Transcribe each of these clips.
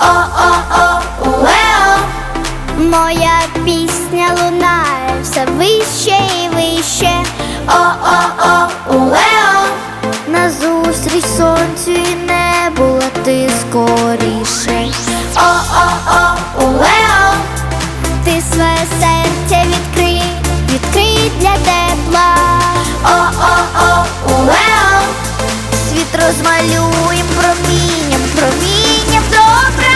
о-о-о, уео. Моя пісня лунає все вище і вище. О-о-о, уео. Назустріч сонцю і небу лети скоріше. О-о-о, уео. Ти своє серце відкрий, відкрий для тепла. О-о-о, уео. Світ розмалюєм промінням, промінням добра.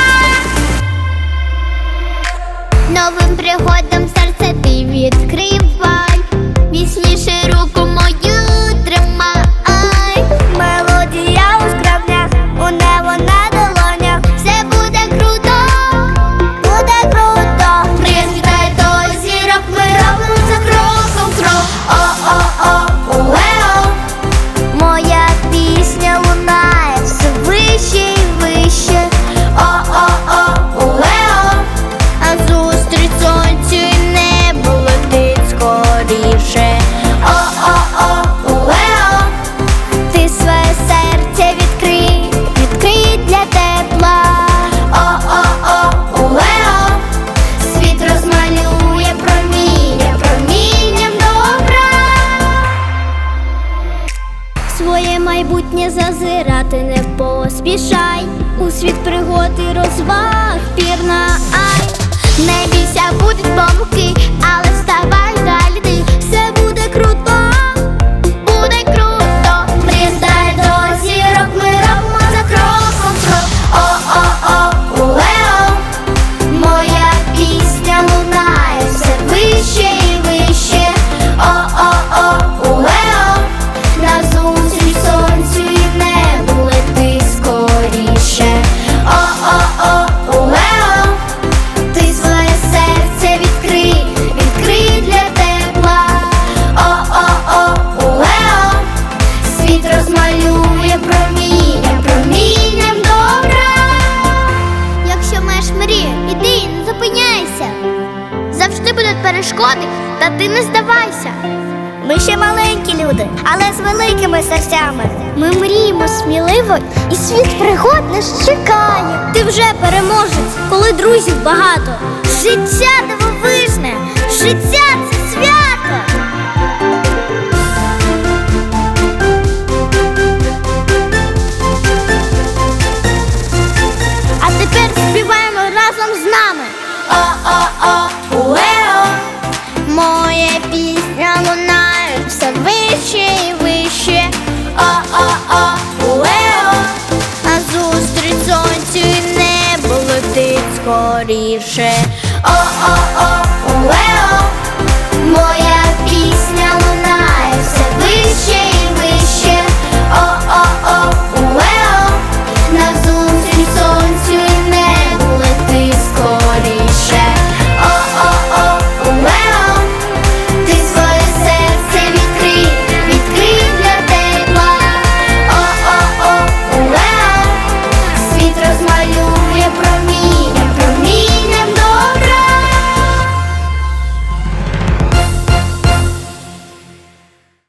Новим пригодам серце ти відкривай, зазирати не поспішай. Перешкоди, та ти не здавайся. Ми ще маленькі люди, але з великими серцями. Ми мріємо сміливо, і світ пригод нас чекає. Ти вже переможець, коли друзів багато. Життя дивовижне, життя це свято. А тепер співаємо разом з нами. О-о-о, уео. Вище і вище. О-о-о, уео. А зустріч сонцю і небо летить скоріше. О-о-о,